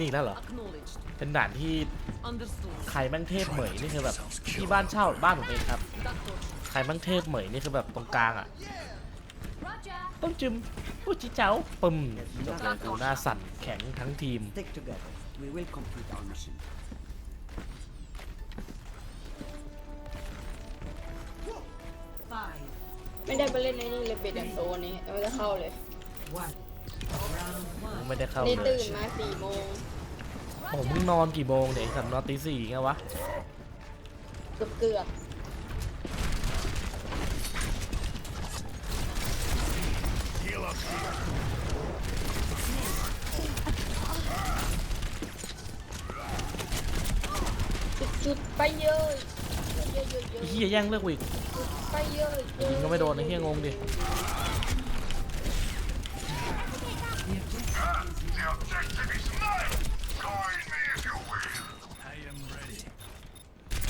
ด่านที่นี่แล้วเหรอ Acknowledged. เป็นด่านที่ Understood. ใครแม่งเทพเหมยนี่คือแบบที่บ้านเช่าบ้านผมเองครับ That torch. ใครแม่งเทพเหมยนี่คือแบบตรงกลางอะ Roger. ต้มจึมผู้จิเจ้าปึ้มเนี่ยจบเลยกูหน้าสั่นแข็งทั้งทีม Stick together. We will complete our mission. Five. ไม่ได้ไปเล่นในนี่เลยเบดแอนโซนี้ไม่ได้เข้าเลย One. Round one. ไม่ได้เข้านี่เลตื่ยนมาสี่โมง โอ้มึงนอนกี่โมงเนี่ยไอ้สัตว์นอนตีสี่ไงวะ เกือบเกือบจุดๆไปเยอะเยอะเยอะเยอะไอ้เฮียแย่งเลือกกูอีกไปเยอะเยอะยิงก็ไม่โดนไอ้เฮียงงดิ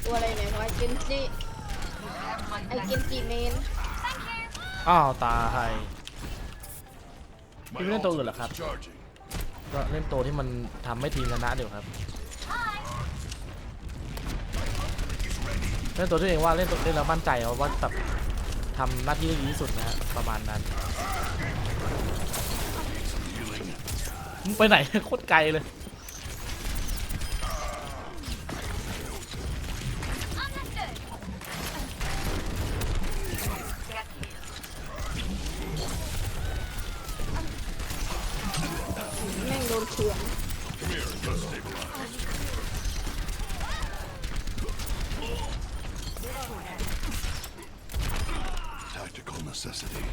ตัวอะไรเนี่ยน้อยเกนจิไอเกนจิเมนอ้าวตายพี่ไม่เล่นตัวอื่นเหรอครับ ก็เล่นตัวที่มันทำให้ทีมชนะเดี๋ยวครับ เล่นตัวที่เองว่าเล่นตัวเล่นแล้วมั่นใจว่าแบบทำหน้าที่ได้ดีที่สุดนะฮะประมาณนั้นมึงไปไหน โคตรไกลเลย แม่งโดนเฉือน Tactical necessity. Get that in.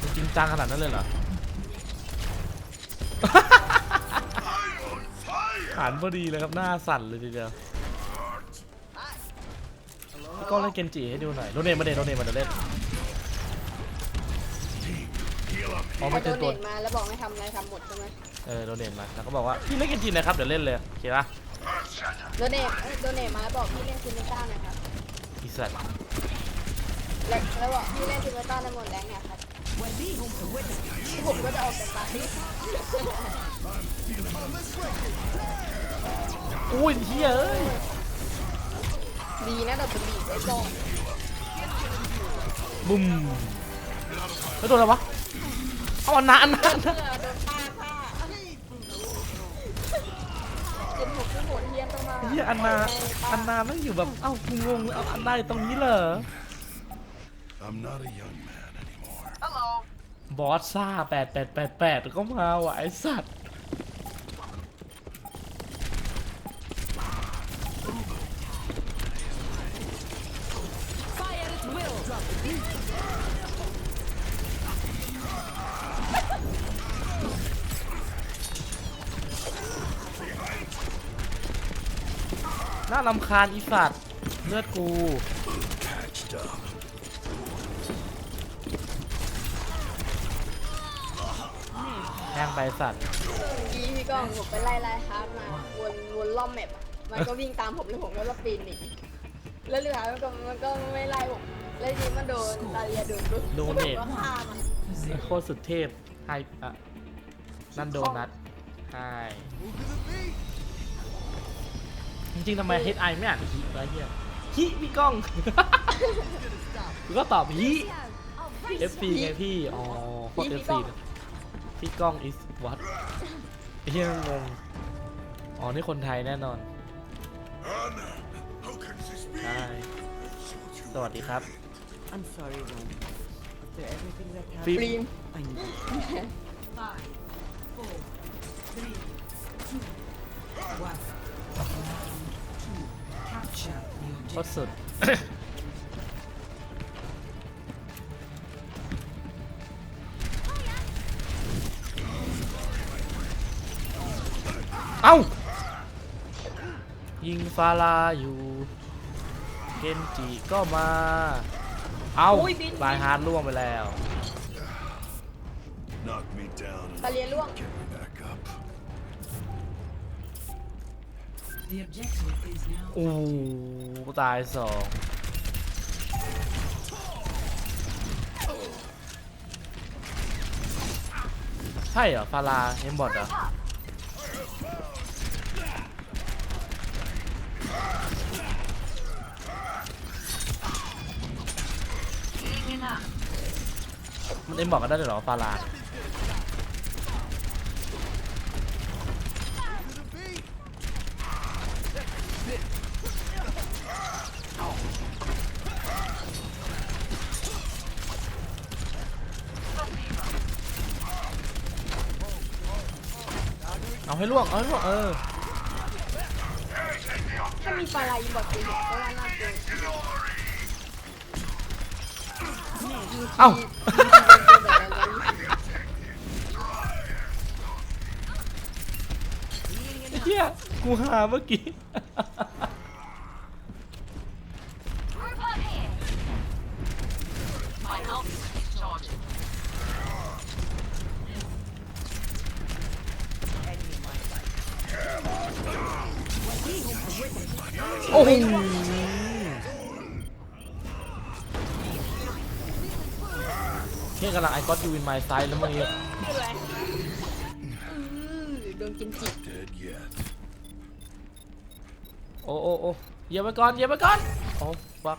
มันจริงจังขนาดนั้นเลยเหรอ หันพอดีเลยครับหน้าสั่นเลยทีเดียวพี่ก้องเล่นเกนจิให้ดูหน่อยโดเนทมาเดทโดเนทมาเดี๋ยวเล่นอ๋อพไม่อโดเจอเนตัวทมาแล้วบอกให้ทำอะไรทำหมดใช่ไหมเออโดเนทมาแล้วก็บอกว่าพี่เล่นเกนจิหนะครับเดี๋ยวเล่นเลยโอเคปะโดเนทเอ้ยโดเนทมาแล้วบอกพี่เล่นซิมเมต้าหน่อยครับอีสัตว์ แล้วแล้วบอกพี่เล่นซิมเมต้าในหมดแรงเนี่ยครับผมก็จะออกจากปาร์ตี้อุ้ยเฮียเอ้ยดีนะเราเป็นบีบไว้ก่อนบุ้มแล้วโดนอะไรวะเอาอันนาอันนาอันนาเพื่อโดนฆ่าฆ่ากินหกที่โหดเทียมต้องมาเฮียอันนาอันนาไม่งอยู่แบบเอ้ากูงงเอาอันนาอยู่ตรงนี้เหรอ I'm not a young man anymore. บอสซ่าแปดแปดแปดแปดก็มาว่ะไอสัตว์ Fire at will. Drop. น่าลำคาญอีสัตว์เลือดกู งไปสัตว์กี้พี่ก้องผมไปไล่ไล่ฮาร์ดมาวนวนรอบแมปอะมันก็วิ่งตามผมแล้วผมก็ปีนหนีแล้วเหลือมันก็มันก็ไม่ไล่ผมแล้วทีนี้มันโดนตาเลียโดนปุ๊บโดนเนทผมก็ฆ่ามันโคตรสุดเทพไฮอะนั่นโดนัทไฮจริงๆทำไมเฮดไอไม่อ่านฮิวะเฮียฮิพี่ก้อง กูก็ตอบฮิ FP ไงพี่ อ๋อโคตร FC นะ พี่ก้อง is what ไอ้เฮียงง อ๋อ นี่คนไทยแน่นอน Anna, how can this be? ใช่สวัสดีครับ I'm sorry, Ron. After everything that ฟิ happened, ปรีม I knew. Five, four, three, two, one. Two. Capture the โค objective. ตรสุด เอ้า ยิงฟาลาอยู่ เกนจิก็มา เอ้าอุ้ยบินลายฮาร์ดล่วงไปแล้ว Knock me down ตา and เลียล่วง get me back up. The objective is now อู้ตายสองใช่เหรอฟาราเอมบอทเหรอ มันเอ็มบอกกันได้เลยเหรอฟาราเอาให้ล่วง เอาให้ล่วง เออ ถ้ามีปลาไหลบอกจริงก็ว่าน่ากลัว เอ้าเฮียกูหาเมื่อกี้โอ้โหเฮีย กำลังไอคอนยูวินไมซ์ไซด์แล้วเมื่อกี้คืออะไรอือโดนกินจิ Dead yet. โอ้โอ้โอ้เหยียบไปก่อนเหยียบไปก่อนโอ้บัก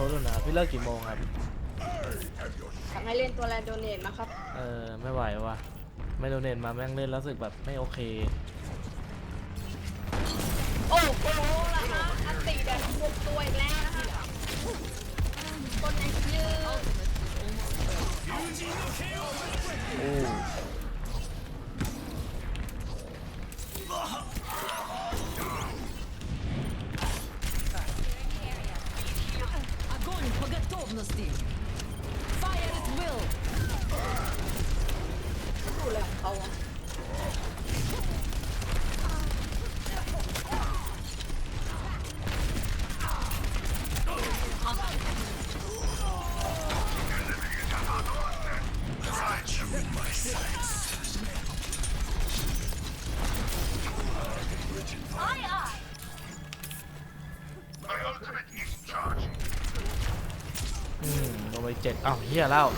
นั่นะโซลุนะพี่เลิกกี่โมงครับทำให้เล่นตัวแรนโดเนทนะครับ เออไม่ไหวว่ะไม่โดเนตมาแม่งเล่นแล้วรู้สึกแบบไม่โอเค อืมลงไปเจ็ดอ้าวเฮียแล้ว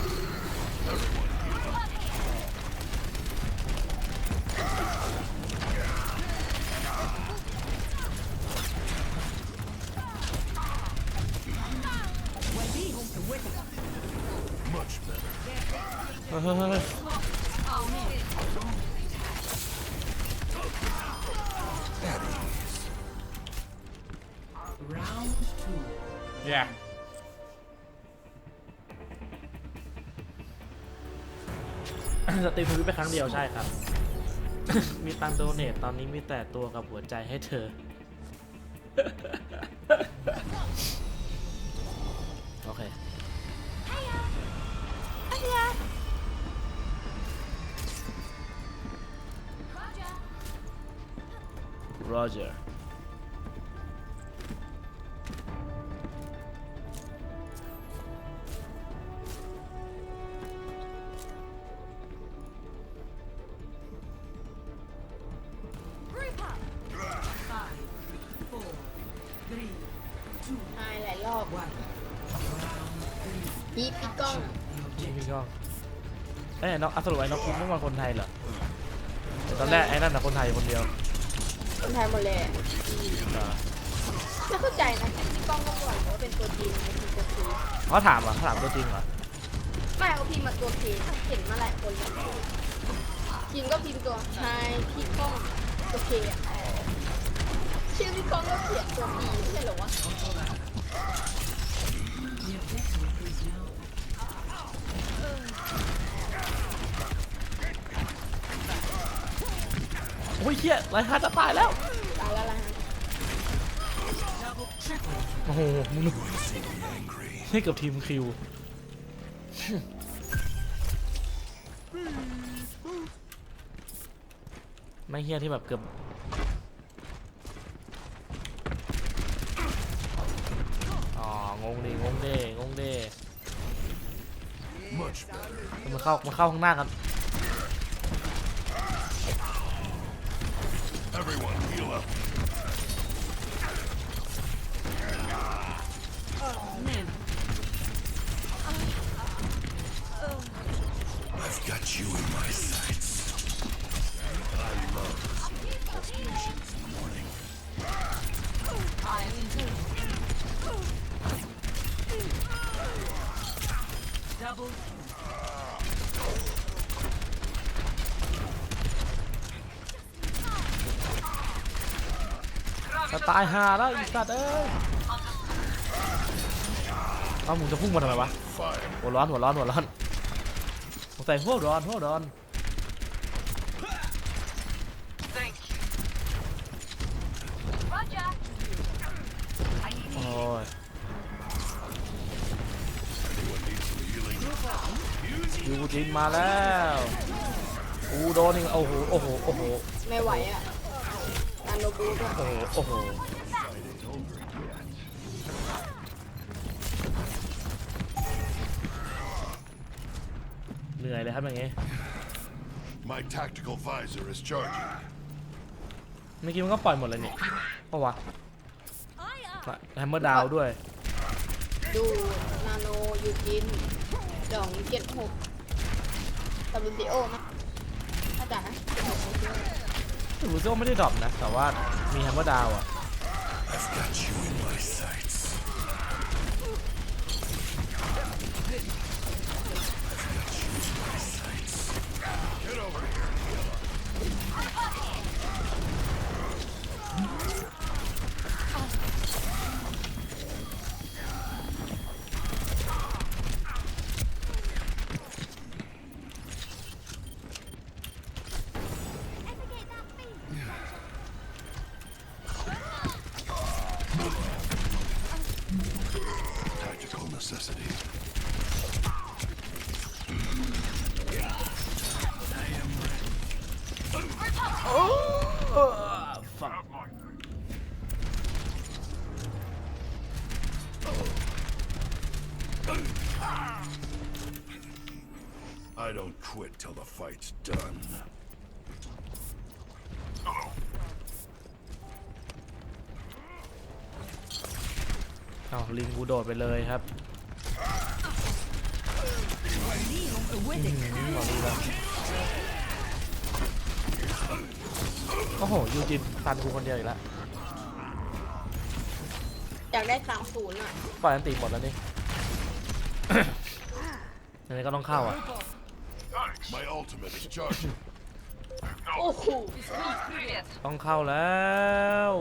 ฮ้ยเฮ้ยเฮ้ย เดียวใช่ครับ มีตังค์โดเนทตอนนี้มีแต่ตัวกับหัวใจให้เธอ โอเค Roger น้องอะสรุปไอ้น้องคุณไม่มาคนไทยเหรอแต่ตอนแรกไอ้นั่นน่ะคนไทยคนเดียวคนไทยหมดเลยเหรอไม่เข้าใจนะพี่ก้องก็บอกว่าเป็นตัวจริงเป็นตัวจริงเขาถามเหรอเขาถามตัวจริงเหรอไม่เขาพิมพ์มาตัวเคเห็นมาหลายคนแล้วพิมพ์ก็พิมพ์ตัวไฮพี่ก้องตัวเคอะชื่อพี่ก้องก็เขียนตัวปีไม่ใช่เหรอวะ โอ้ยเฮียไรฮาร์ดจะตายแล้ว ตายแล้วล่ะฮะโอ้โหมึงให้กับทีมคิว ไม่เฮียที่แบบเกือบอ๋องงดิงงดิงงดิ Much better. มาเข้ามาเข้าข้างหน้ากัน ตายหาแล้วอีสัตว์เอ้ยเอามึงจะพุ่งมาทำไมวะหัวร้อนหัวร้อนหัวร้อนสงสัยหัวร้อนหัวร้อนโอ้ยยูจินมาแล้วอูโดนอีกโอ้โหโอ้โหโอ้โหไม่ไหวอะ นาโนบูด้วยโอ้โหโอ้โหเหนื่อยเลยครับอย่างงี้ My tactical visor is charging. เมื่อกี้มันก็ปล่อยหมดเลยนี่ปะวะแฮมเมอร์ดาวด้วย ดูนาโนยูจินสองเจ็ดหก WCO นะอาจารย์นะ 76รู้สึกว่าไม่ได้ดรอปนะ แต่ว่ามีแฮมเมอร์ดาวอะ fight's done. เอาลิงกูโดดไปเลยครับอืมเอาดีแล้วโอ้โห ยูจินตันกูคนเดียวอีกแล้วอยากได้สามศูนย์อะ ปล่อยอันตีหมดแล้วนี่ยังไงก็ต้องเข้าอะ My ultimate is charging. โอ้โหต้องเข้าแล้ว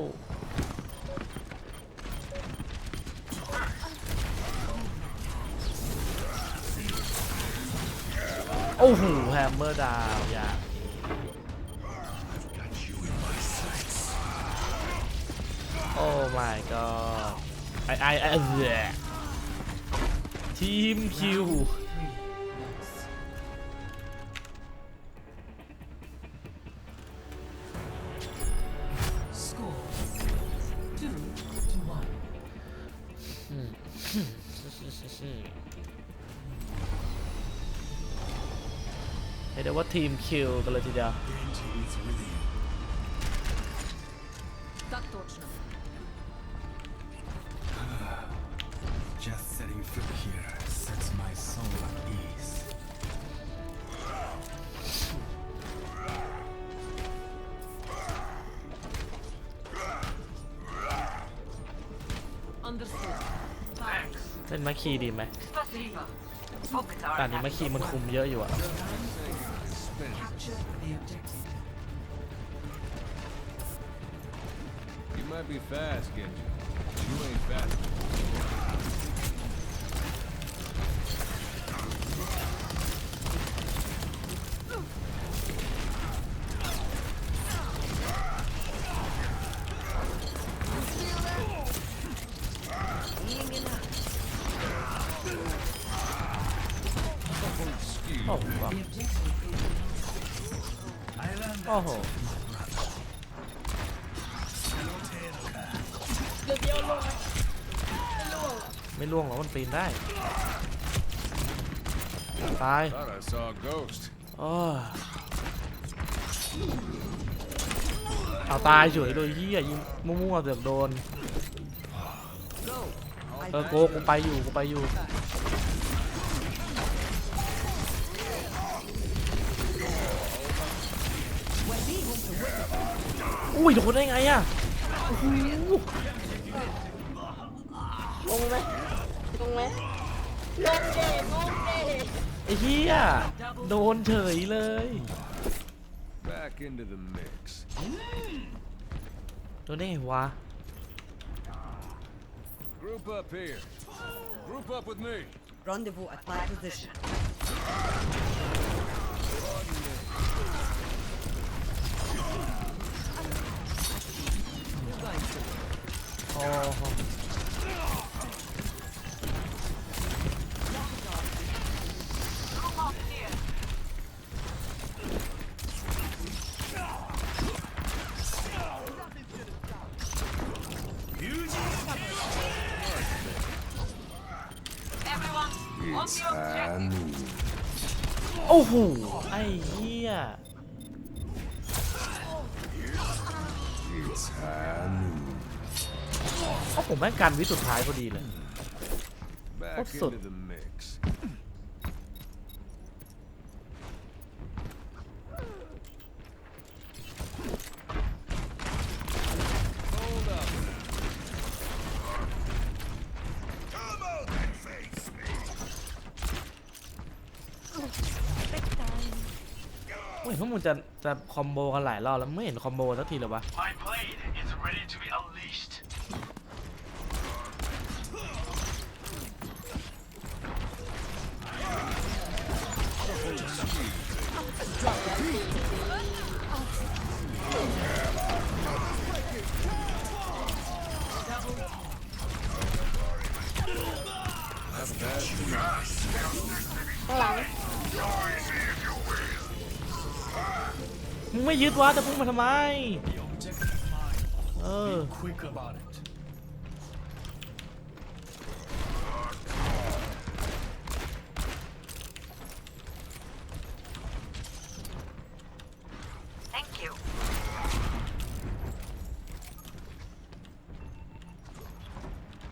โอ้โหแฮมเมอร์ดาวอย่างนี้ I've got you in my sights. โอ้ my god ไอไอไอเหี้ยทีมคิวีมคิวกันเลยทีเดียวเล่นมัคีดีไหมตอนนี้มัคีมันคุมเยอะอยู่อะ capture the objective might be fast, Genji. but You ain't fast. ไม่ล่วงหรอกไม่ล่วงหรอกมันปีนได้ ตาย Thought I saw a ghost. โอ้ยเอาตายเฉยเลยเฮียยิงมั่วๆเสือกโดน เออโกกูไปอยู่กูไปอยู่อุ้ยโดนได้ไงอะโอ้โหลงไหม ลงไหมลงเดลงเดไอ้เฮียโดนเฉยเลย Back into the mix. โดนได้ไงวะ Group up here. Group up with me. Rendezvous at my position. โอ้โห ไอ้เหี้ย It's Hanu. โอ้ผมแม่งกันวิสุดท้ายพอดีเลย Back What's into the mix. Hold up. Come out and face me. ไม่ เห็นพวกมึงจะจะคอมโบกันหลายรอบแล้วไม่เห็นคอมโบสักทีเลยวะ มาทำไม เออ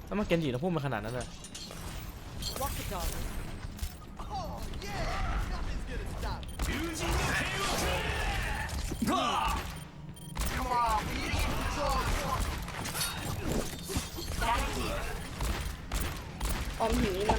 ถ้วมาเกนจิเราพูดมาขนาดนั้นเลย ออมหิวนี่มัน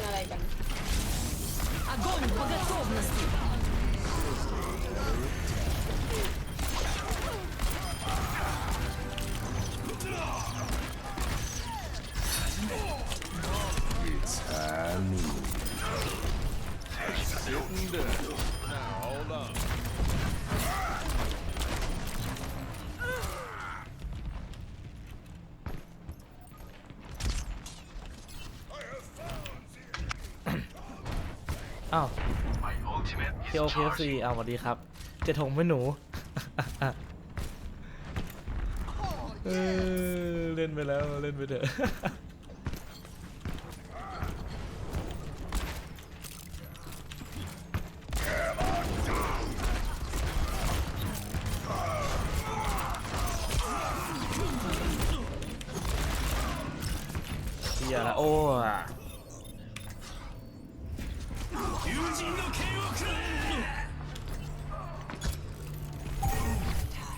อ้าว My ultimate เค is โอเคฟซี charging. เอาสวัสดีครับ เจะถงไม่หนูเออเล่นไปแล้วเล่นไปเถอะ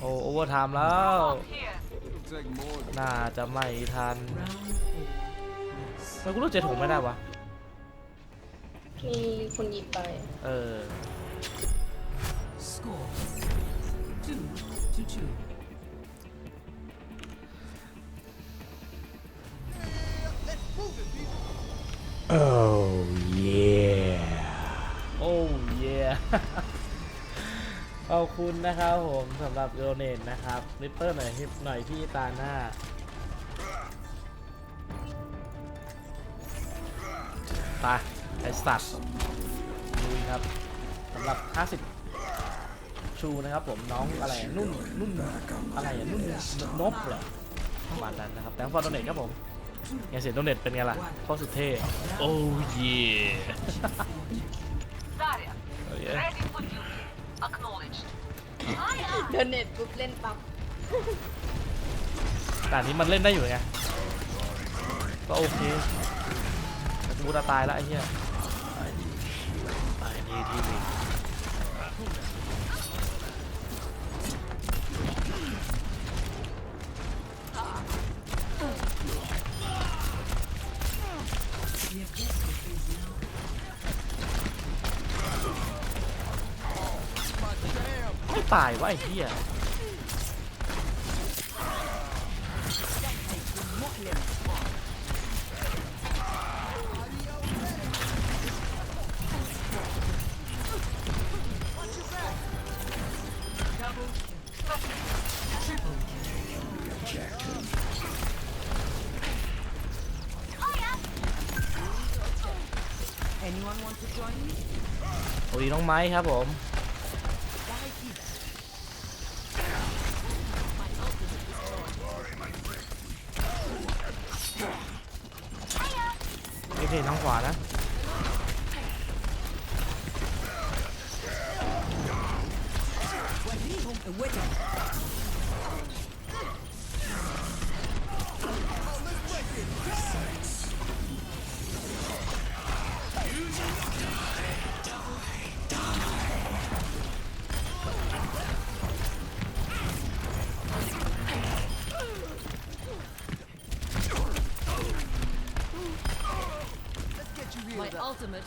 โอ้โอเวอร์ไทม์แล้ว น่าจะไม่ทันมันกูรู้เจ็ดหกไม่ได้วะ มีคนหยิบไป เออ Oh ขอบคุณนะครับผมสำหรับโดเนทนะครับริปเปอร์หน่อยฮิปหน่อยพี่ตาหน้าไปไอสัตว์ลุยครับสำหรับ 50 ชูนะครับผมน้องอะไรนุ่นนุ่นอะไรอะนุ่นนบเหรอประมาณนั้นนะครับ แต่ฟอร์โดเนทครับผมไงเสียงโดเนทเป็นไงล่ะโคตรสุดเท่ โอ้ย เค ready for duty. Acknowledged. เดินเน็ตปุ๊บเล่นปั๊บแต่อันนี้มันเล่นได้อยู่ไง ก็โอเคแต่กูจะตายแล้วไอ้เหี้ยตายดีทีดี ไม่ ตายวะไอ้เหี้ย Anyone want to join me? สวัสดีน้องไม้ครับผม to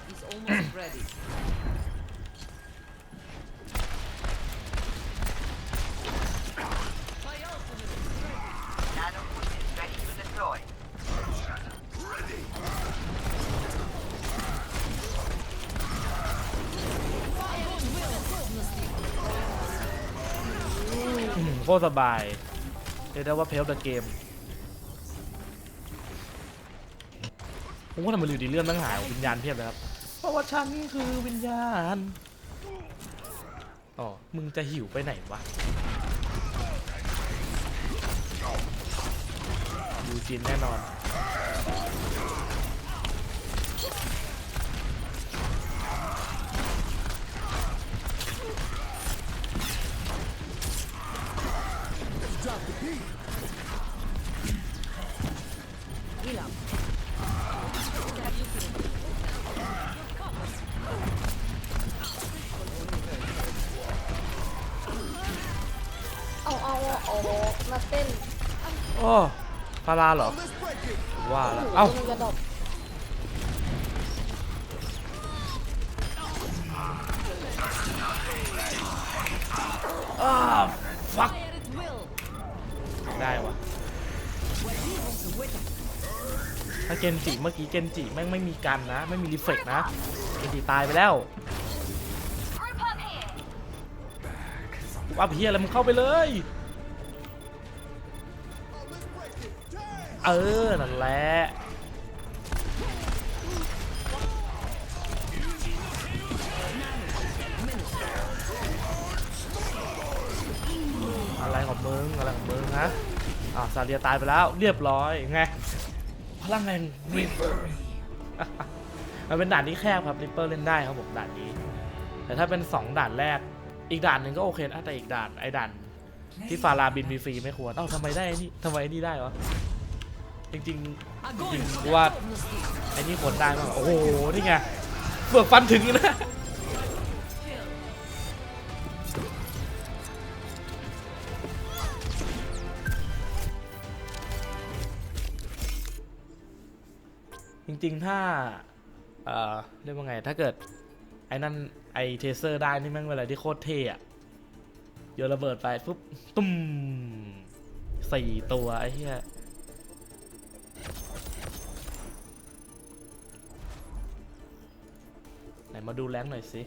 deploy. อืมโคตรสบายเรียกได้ว่าเพลเดอะเกม ผมว่าทำไมอยู่ดีเลื่อนตั้งหายวิญญาณเพียบเลยครับ เพราะว่าฉันคือวิญญาณ อ๋อ มึงจะหิวไปไหนวะยูจินแน่นอนเอา อ้พาราเหรอ ว่าแล้วเอ้ามันกระดบอ้าฟัก Fire at will. ได้วะถ้าเกนจิเมื่อกี้เกนจิแม่งไม่มีกันนะ ไม่มีรีเฟกนะ เกนจิตายไปแล้วกูอัพเฮียอะไรมึงเข้าไปเลย เออ นั่นแหละอะไรของมึงอะไรของมึงฮะอ่าซาเลียตายไปแล้วเรียบร้อยไงพลังแห่งริปเปอร์มันเป็นด่านที่แคบครับริปเปอร์เล่นได้ครับผมด่านนี้ แต่ถ้าเป็น 2 ด่านแรก อีกด่านหนึ่งก็โอเคนะแต่อีกด่านไอ้ด่านที่ฟาราบินมีฟรีไม่ควรเอ้าทำไมได้ไอ้นี่ทำไมไอ้นี่ได้วะ จริงๆจริงกูว่าไอ้นี่ควรได้มากกว่าโอ้โห นี่ไงเบิกฟันถึงอีกนะจริงๆ ถ้า เอ่อ เรียกว่าไง ถ้าเกิด ไอ้นั่น ไอเทเซอร์ได้ นี่แม่งเป็นอะไรที่โคตรเท่อะโยนระเบิดไปปุ๊บ ตุ้มสี่ตัว ไอ้เหี้ย ไหนมาดูแรงหน่อยสิ